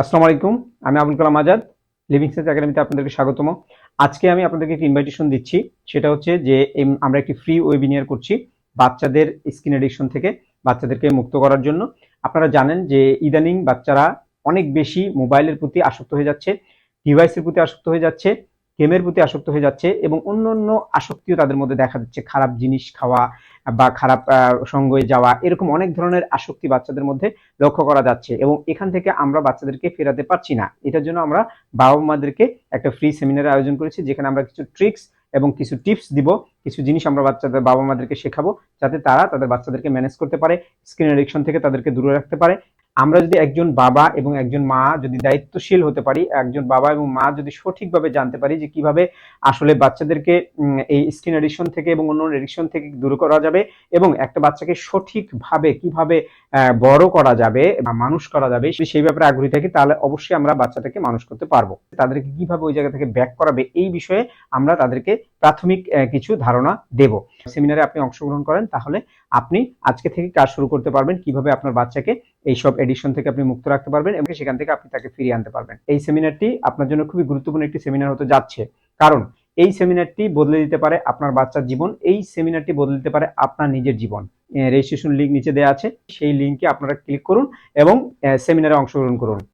আসসালামু আলাইকুম, আমি আবুল কালাম আজাদ লিভিং সেন্স একাডেমিতে আপনাদেরকে স্বাগতম। আজকে আমি আপনাদেরকে একটি ইনভাইটেশন দিচ্ছি, সেটা হচ্ছে যে আমরা একটি ফ্রি ওয়েবিনিয়ার করছি বাচ্চাদের স্কিন এডিকশন থেকে, বাচ্চাদেরকে মুক্ত করার জন্য। আপনারা জানেন যে ইদানিং বাচ্চারা অনেক বেশি মোবাইলের প্রতি আসক্ত হয়ে যাচ্ছে ডিভাইসের প্রতি আসক্ত হয়ে যাচ্ছে গেমের প্রতি আসক্ত হয়ে যাচ্ছে এবং অন্য অন্য আসক্তিও তাদের মধ্যে দেখা যাচ্ছে খারাপ জিনিস খাওয়া বা খারাপ সঙ্গে যাওয়া এরকম অনেক ধরনের আসক্তি বাচ্চাদের মধ্যে লক্ষ্য করা যাচ্ছে এবং এখান থেকে আমরা বাচ্চাদেরকে ফেরাতে পারছি না। এটার জন্য আমরা বাবা মাদেরকে একটা ফ্রি সেমিনারের আয়োজন করেছি যেখানে আমরা কিছু ট্রিক্স এবং কিছু টিপস দিব, কিছু জিনিস আমরা বাচ্চাদের বাবা মাদেরকে শেখাবো যাতে তারা তাদের বাচ্চাদেরকে ম্যানেজ করতে পারে স্ক্রিন এডিকশন থেকে তাদেরকে দূরে রাখতে পারে আমরা যদি একজন বাবা এবং একজন মা যদি দায়িত্বশীল হতে পারি, একজন বাবা এবং মা যদি সঠিকভাবে জানতে পারি যে কীভাবে আসলে বাচ্চাদেরকে এই স্ক্রিন এডিকশন থেকে এবং অন্য এডিকশন থেকে দূর করা যাবে এবং একটা বাচ্চাকে সঠিকভাবে কীভাবে বড় করা যাবে বা মানুষ করা যাবে সেই ব্যাপারে আগ্রহী থাকি, তাহলে অবশ্যই আমরা বাচ্চাটাকে মানুষ করতে পারব। তাদেরকে কীভাবে ওই জায়গা থেকে ব্যাক করাবে এই বিষয়ে আমরা তাদেরকে প্রাথমিক কিছু ধারণা দেব। সেমিনারে আপনি অংশগ্রহণ করেন, তাহলে আপনি আজকে থেকে কাজ শুরু করতে পারবেন, কীভাবে আপনার বাচ্চাকে এইসব এডিশন থেকে আপনি মুক্ত রাখতে পারবেন এবং সেখান থেকে আপনি তাকে ফিরিয়ে আনতে পারবেন। এই সেমিনারটি আপনার জন্য খুবই গুরুত্বপূর্ণ একটি সেমিনার হতে যাচ্ছে। কারণ এই সেমিনারটি বদলে দিতে পারে আপনার বাচ্চার জীবন, এই সেমিনারটি বদলে দিতে পারে আপনার নিজের জীবন। রেজিস্ট্রেশন লিঙ্ক নিচে দেওয়া আছে, সেই লিঙ্কে আপনারা ক্লিক করুন এবং সেমিনারে অংশগ্রহণ করুন।